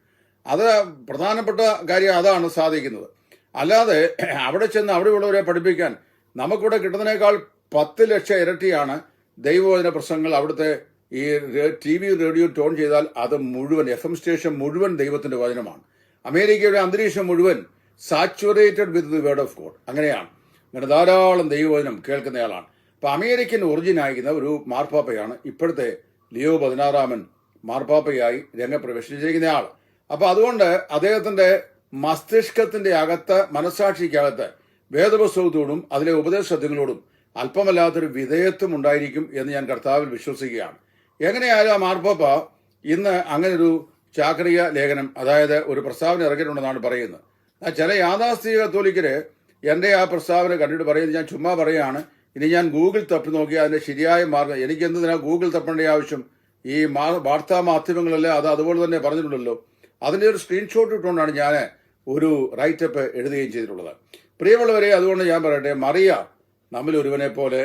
അത് പ്രധാനപ്പെട്ട കാര്യം അതാണ് സാധിക്കുന്നത്. അല്ലാതെ അവിടെ ചെന്ന് അവിടെയുള്ളവരെ പഠിപ്പിക്കാൻ നമുക്കിവിടെ കിട്ടുന്നതിനേക്കാൾ പത്ത് ലക്ഷം ഇരട്ടിയാണ് ദൈവവചന പ്രസംഗങ്ങൾ അവിടുത്തെ ഈ ടി വി റേഡിയോ ടോൺ ചെയ്താൽ അത് മുഴുവൻ എഫ് എം സ്റ്റേഷൻ മുഴുവൻ ദൈവത്തിന്റെ വചനമാണ്. അമേരിക്കയുടെ അന്തരീക്ഷം മുഴുവൻ saturated with the word of God. അങ്ങനെയാണ്. അങ്ങനെ ധാരാളം ദൈവവചനം കേൾക്കുന്നയാളാണ്. അപ്പൊ അമേരിക്കൻ ഒറിജിൻ ആയിരിക്കുന്ന ഒരു മാർപ്പാപ്പയാണ് ഇപ്പോഴത്തെ ലിയോ പതിനാറാമൻ മാർപ്പാപ്പയായി രംഗപ്രവേശിച്ചിരിക്കുന്ന ആൾ അപ്പൊ അതുകൊണ്ട് അദ്ദേഹത്തിന്റെ മസ്തിഷ്കത്തിന്റെ അകത്ത് മനസാക്ഷിക്കകത്ത് വേദപുസ്തകത്തോടും അതിലെ ഉപദേശത്വങ്ങളോടും അല്പമല്ലാത്തൊരു വിധേയത്വം ഉണ്ടായിരിക്കും എന്ന് ഞാൻ കർത്താവിൽ വിശ്വസിക്കുകയാണ്. എങ്ങനെയായാലും ആ മാർപ്പാപ്പ ഇന്ന് അങ്ങനൊരു ചാക്രിക ലേഖനം അതായത് ഒരു പ്രസ്താവന ഇറങ്ങിയിട്ടുണ്ടെന്നാണ് പറയുന്നത്. ചില യാഥാസ്ഥിക കത്തോലിക്കര് എന്റെ ആ പ്രസ്താവന കണ്ടിട്ട് പറയുന്നത് ഞാൻ ചുമ്മാ പറയാണ്. ഇനി ഞാൻ ഗൂഗിൾ തപ്പി നോക്കി അതിന്റെ ശരിയായ മാർഗം എനിക്ക് എന്തിനാ ഗൂഗിൾ തപ്പേണ്ട ആവശ്യം? ഈ വാർത്താ മാധ്യമങ്ങളല്ലേ അത് അതുപോലെ തന്നെ പറഞ്ഞിട്ടുണ്ടല്ലോ. അതിന്റെ ഒരു സ്ക്രീൻഷോട്ട് ഇട്ടുകൊണ്ടാണ് ഞാൻ ഒരു റൈറ്റപ്പ് എഴുതുകയും ചെയ്തിട്ടുള്ളത്. പ്രിയമുള്ളവരെ അതുകൊണ്ട് ഞാൻ പറയട്ടെ മറിയ നമ്മിൽ ഒരുവനെ പോലെ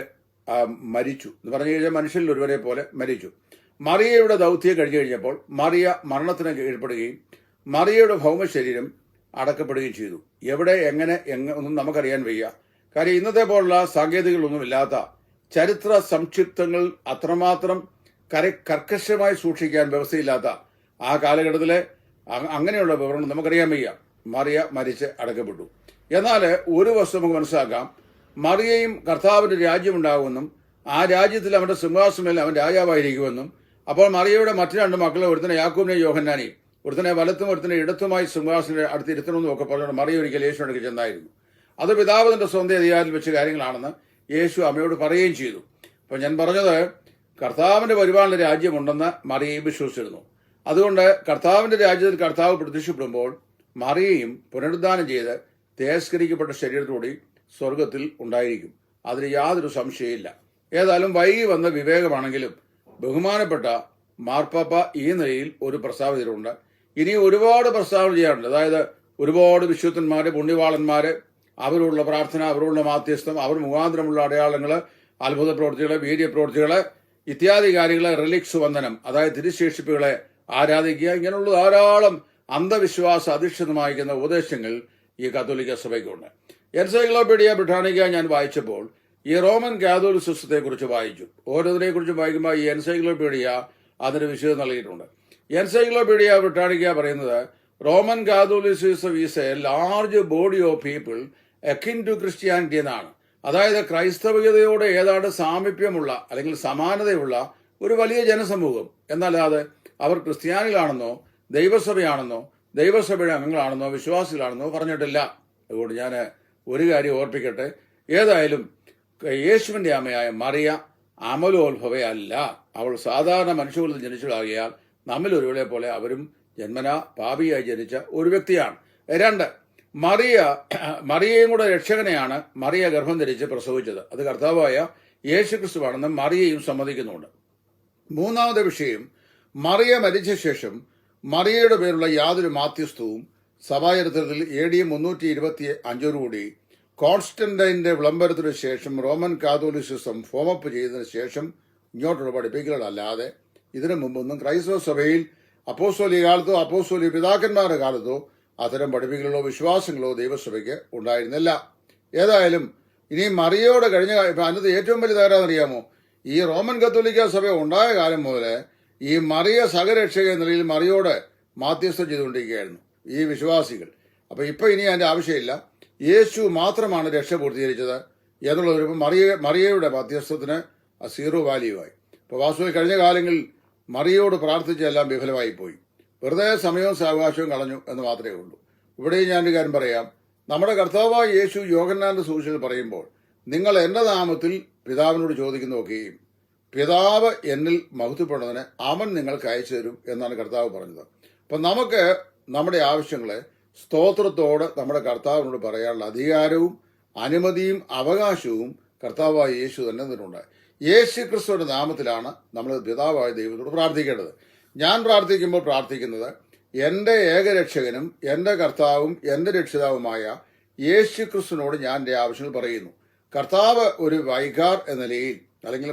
മരിച്ചു. എന്ന് പറഞ്ഞു കഴിഞ്ഞാൽ മനുഷ്യരിൽ ഒരുവനെ പോലെ മരിച്ചു. മറിയയുടെ ദൗത്യം കഴിഞ്ഞു കഴിഞ്ഞപ്പോൾ മറിയ മരണത്തിന് കീഴ്പ്പെടുകയും മറിയയുടെ ഭൗമശരീരം അടക്കപ്പെടുകയും ചെയ്തു. എവിടെ എങ്ങനെ എങ്ങ ഒന്നും നമുക്കറിയാൻ വയ്യ. കാര്യം ഇന്നത്തെ പോലുള്ള സാങ്കേതികളൊന്നുമില്ലാത്ത ചരിത്ര സംക്ഷിപ്തങ്ങൾ അത്രമാത്രം കർക്കശമായി സൂക്ഷിക്കാൻ വ്യവസ്ഥയില്ലാത്ത ആ കാലഘട്ടത്തിലെ അങ്ങനെയുള്ള വിവരണം നമുക്കറിയാൻ വയ്യ. മറിയ മരിച്ച് അടക്കപ്പെട്ടു. എന്നാൽ ഒരു വസ്തു നമുക്ക് മനസ്സിലാക്കാം. മറിയയും കർത്താവിന്റെ രാജ്യമുണ്ടാകുമെന്നും ആ രാജ്യത്തിൽ അവന്റെ സിംഹാസനമേൽ അവൻ രാജാവായിരിക്കുമെന്നും അപ്പോൾ മറിയയുടെ മറ്റു രണ്ട് മക്കളെ ഒരുത്തനെ യാക്കൂബിനെ യോഹന്നാനെയും ഒരുത്തനെ വലത്തും ഒരുത്തനെ ഇടത്തുമായി സിംഹാസിനെ അടുത്ത് ഇരുത്തണമെന്നും ഒക്കെ പറഞ്ഞു മറിയ ഒരിക്കൽ യേശുവിനടുക്ക് ചെന്നായിരുന്നു. അത് പിതാവ് തന്റെ സ്വന്തം അധികാരത്തിൽ വെച്ച കാര്യങ്ങളാണെന്ന് യേശു അമ്മയോട് പറയുകയും ചെയ്തു. അപ്പൊ ഞാൻ പറഞ്ഞത് കർത്താവിന്റെ വരുവാനുള്ള രാജ്യമുണ്ടെന്ന് മറിയയും വിശ്വസിച്ചിരുന്നു. അതുകൊണ്ട് കർത്താവിന്റെ രാജ്യത്തിൽ കർത്താവ് പ്രത്യക്ഷപ്പെടുമ്പോൾ മറിയയും പുനരുദ്ധാനം ചെയ്ത് തേസ്കരിക്കപ്പെട്ട ശരീരത്തോടെ സ്വർഗത്തിൽ ഉണ്ടായിരിക്കും. അതിന് യാതൊരു സംശയമില്ല ഏതായാലും വൈകി വന്ന വിവേകമാണെങ്കിലും ബഹുമാനപ്പെട്ട മാർപ്പാപ്പ ഈ നിലയിൽ ഒരു പ്രസ്താവനയിലുണ്ട് ഇനി ഒരുപാട് പ്രസ്താവന ചെയ്യാറുണ്ട്. അതായത് ഒരുപാട് വിശുദ്ധന്മാർ പുണ്യവാളന്മാര് അവരോടുള്ള പ്രാർത്ഥന അവരോടുള്ള മാധ്യസ്ഥം അവർ മുഖാന്തരമുള്ള അടയാളങ്ങൾ അത്ഭുത പ്രവൃത്തികൾ വീര്യപ്രവൃത്തികൾ ഇത്യാദി കാര്യങ്ങളെ റിലിക്സ് വന്ദനം അതായത് തിരുശേഷിപ്പുകളെ ആരാധിക്കുക ഇങ്ങനെയുള്ള ധാരാളം അന്ധവിശ്വാസ അധിഷ്ഠിതമായിരിക്കുന്ന ഉപദേശങ്ങൾ ഈ കത്തോലിക്ക സഭയ്ക്കുണ്ട്. എൻസൈക്ലോപീഡിയ ബ്രിട്ടാനിക്ക ഞാൻ വായിച്ചപ്പോൾ ഈ റോമൻ കാതോലിക് കുറിച്ച് വായിച്ചു. ഓരോന്നിനെ കുറിച്ച് വായിക്കുമ്പോൾ ഈ എൻസൈക്ലോപീഡിയ അതിന് വിശദം നൽകിയിട്ടുണ്ട്. എൻസൈക്ലോപീഡിയ ബ്രിട്ടാനിക്ക പറയുന്നത് Roman Catholicism is a large body of people akin to Christianity എന്നാണ്. അതായത് ക്രൈസ്തവികതയോട് ഏതാണ്ട് സാമീപ്യമുള്ള അല്ലെങ്കിൽ സമാനതയുള്ള ഒരു വലിയ ജനസമൂഹം. എന്നല്ലാതെ അവർ ക്രിസ്ത്യാനികളാണെന്നോ ദൈവസഭയാണെന്നോ ദൈവസഭയുടെ അംഗങ്ങളാണെന്നോ വിശ്വാസികളാണെന്നോ പറഞ്ഞിട്ടില്ല. അതുകൊണ്ട് ഞാൻ ഒരു കാര്യം ഓർപ്പിക്കട്ടെ. ഏതായാലും യേശുവിന്റെ അമ്മയായ മറിയ അമലോത്ഭവയല്ല അവൾ സാധാരണ മനുഷ്യകുലത്തിൽ ജനിച്ചതാകിയാൽ നമ്മിൽ ഒരുവളെ പോലെ അവരും ജന്മന പാപിയായി ജനിച്ച ഒരു വ്യക്തിയാണ്. രണ്ട് മറിയ മറിയയും കൂടെ രക്ഷകനെയാണ് മറിയ ഗർഭം ധരിച്ച് പ്രസവിച്ചത്. അത് കർത്താവായ യേശുക്രിസ്തുവാണെന്ന് മറിയയും സമ്മതിക്കുന്നുണ്ട്. മൂന്നാമത്തെ വിഷയം മറിയ മരിച്ച ശേഷം മറിയയുടെ പേരുള്ള യാതൊരു മാധ്യസ്ഥവും സഭാചരിത്രത്തിൽ എ ഡി മുന്നൂറ്റി ഇരുപത്തി അഞ്ചോടുകൂടി കോൺസ്റ്റന്റൈന്റെ വിളംബരത്തിനു ശേഷം റോമൻ കാതോലിസിസം ഫോമപ്പ് ചെയ്തതിനു ശേഷം ഇങ്ങോട്ടുള്ള പഠിപ്പിക്കലല്ലാതെ ഇതിനു മുമ്പൊന്നും ക്രൈസ്തവ സഭയിൽ അപ്പോസ്തോലിക കാലത്തോ അപ്പോസ്തോലിക പിതാക്കന്മാരുടെ കാലത്തോ അത്തരം പഠിപ്പിക്കലോ വിശ്വാസങ്ങളോ ദൈവസഭയ്ക്ക് ഉണ്ടായിരുന്നില്ല. ഏതായാലും ഇനി മറിയോടെ കഴിഞ്ഞ അതിനകത്ത് ഏറ്റവും വലിയ തകരാന്നറിയാമോ ഈ റോമൻ കത്തോലിക്ക സഭ ഉണ്ടായ കാലം മുതൽ ഈ മറിയ സഹരക്ഷക എന്ന നിലയിൽ മറിയോട് മാധ്യസ്ഥം ചെയ്തുകൊണ്ടിരിക്കുകയായിരുന്നു ഈ വിശ്വാസികൾ. അപ്പൊ ഇപ്പൊ ഇനി അതിന്റെ ആവശ്യമില്ല. യേശു മാത്രമാണ് രക്ഷ പൂർത്തീകരിച്ചത് എന്നുള്ള ഒരു മറിയ മറിയയുടെ മധ്യസ്ഥത്തിന് സീറോ വാല്യൂ ആയി ഇപ്പോൾ വാസ്തവത്തിൽ കഴിഞ്ഞ കാലങ്ങളിൽ മറിയോട് പ്രാർത്ഥിച്ചെല്ലാം വിഫലമായി പോയി വെറുതെ സമയവും സാവകാശവും കളഞ്ഞു എന്ന് മാത്രമേ ഉള്ളൂ. ഇവിടെയും ഒരു കാര്യം പറയാം. നമ്മുടെ കർത്താവായ യേശു യോഗന്നാന്റെ സൂക്ഷിച്ചിൽ പറയുമ്പോൾ നിങ്ങൾ എന്റെ നാമത്തിൽ പിതാവിനോട് ചോദിക്കുന്നതൊക്കെയും പിതാവ് എന്നിൽ മഹത്വപ്പെടുന്നതിന് അവൻ നിങ്ങൾക്ക് അയച്ചു തരും എന്നാണ് കർത്താവ് പറഞ്ഞത്. അപ്പം നമുക്ക് നമ്മുടെ ആവശ്യങ്ങളെ സ്തോത്രത്തോട് നമ്മുടെ കർത്താവിനോട് പറയാനുള്ള അധികാരവും അനുമതിയും അവകാശവും കർത്താവായ യേശു തന്നെ നിന്നുണ്ട് യേശു ക്രിസ്തുവിന്റെ നാമത്തിലാണ് നമ്മൾ പിതാവായ ദൈവത്തോട് പ്രാർത്ഥിക്കേണ്ടത്. ഞാൻ പ്രാർത്ഥിക്കുമ്പോൾ പ്രാർത്ഥിക്കുന്നത് എന്റെ ഏകരക്ഷകനും എന്റെ കർത്താവും എന്റെ രക്ഷിതാവുമായ യേശു ക്രിസ്തുവിനോട് ഞാൻ എന്റെ ആവശ്യങ്ങൾ പറയുന്നു. കർത്താവ് ഒരു വൈകാർ എന്ന നിലയിൽ അല്ലെങ്കിൽ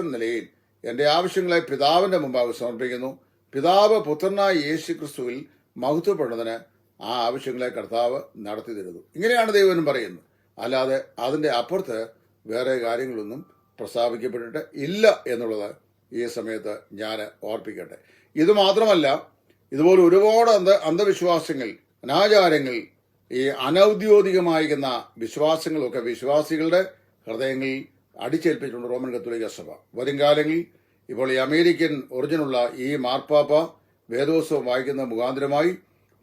എന്ന നിലയിൽ എന്റെ ആവശ്യങ്ങളെ പിതാവിന്റെ മുമ്പാകെ സമർപ്പിക്കുന്നു. പിതാവ് പുത്രനായ യേശു ക്രിസ്തുവിൽ മഹത്വപ്പെടുന്നതിന് ആ ആവശ്യങ്ങളെ കർത്താവ് നടത്തി തരുന്നു. ഇങ്ങനെയാണ് ദൈവനും പറയുന്നത് അല്ലാതെ അതിന്റെ അപ്പുറത്ത് വേറെ കാര്യങ്ങളൊന്നും പ്രസ്താവിക്കപ്പെട്ടിട്ട് ഇല്ല എന്നുള്ളത് ഈ സമയത്ത് ഞാൻ ഓർപ്പിക്കട്ടെ. ഇത് മാത്രമല്ല ഇതുപോലെ ഒരുപാട് അന്ധ അന്ധവിശ്വാസങ്ങൾ അനാചാരങ്ങൾ ഈ അനൌദ്യോഗികമായിരിക്കുന്ന വിശ്വാസങ്ങളൊക്കെ വിശ്വാസികളുടെ ഹൃദയങ്ങളിൽ അടിച്ചേൽപ്പിച്ചിട്ടുണ്ട് റോമൻ കത്തോലിക്ക സഭ. വരും കാലങ്ങളിൽ ഇപ്പോൾ ഈ അമേരിക്കൻ ഒറിജിനുള്ള ഈ മാർപ്പാപ്പ വേദോത്സവം വായിക്കുന്ന മുഖാന്തരമായി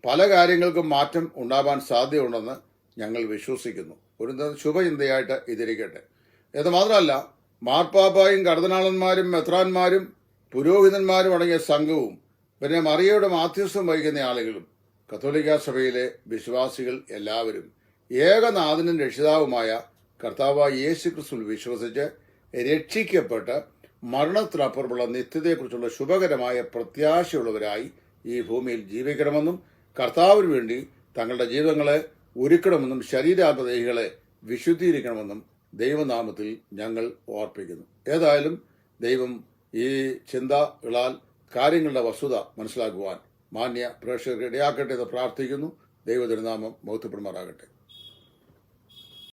പല കാര്യങ്ങൾക്കും മാറ്റം ഉണ്ടാവാൻ സാധ്യതയുണ്ടെന്ന് ഞങ്ങൾ വിശ്വസിക്കുന്നു. ഒരു ശുഭചിന്തയായിട്ട് ഇതിരിക്കട്ടെ. എന്ന് മാത്രമല്ല മാർപ്പാപ്പായും കർദനാളന്മാരും മെത്രാന്മാരും പുരോഹിതന്മാരും അടങ്ങിയ സംഘവും പിന്നെ മറിയയുടെ മാധ്യസ്ഥം വഹിക്കുന്ന ആളുകളും കത്തോലിക്ക സഭയിലെ വിശ്വാസികൾ എല്ലാവരും ഏകനാഥനും രക്ഷിതാവുമായ കർത്താവായ യേശു ക്രിസ്തുവിൽ വിശ്വസിച്ച് രക്ഷിക്കപ്പെട്ട് മരണത്തിനപ്പുറമുള്ള നിത്യതയെക്കുറിച്ചുള്ള ശുഭകരമായ പ്രത്യാശയുള്ളവരായി ഈ ഭൂമിയിൽ ജീവിക്കണമെന്നും കർത്താവിന് വേണ്ടി തങ്ങളുടെ ജീവിതങ്ങളെ ഒരുക്കണമെന്നും ശരീരാപദേഹികളെ വിശുദ്ധീകരിക്കണമെന്നും ദൈവനാമത്തിൽ ഞങ്ങൾ ഓർപ്പിക്കുന്നു. ഏതായാലും ദൈവം ഈ ചിന്തകളാൽ കാര്യങ്ങളുടെ വസ്തുത മനസ്സിലാക്കുവാൻ മാന്യ പ്രേക്ഷകർക്ക് ഇടയാക്കട്ടെ എന്ന് പ്രാർത്ഥിക്കുന്നു. ദൈവ തിരുനാമം ബൗദ്ധപ്പെടുമാറാകട്ടെ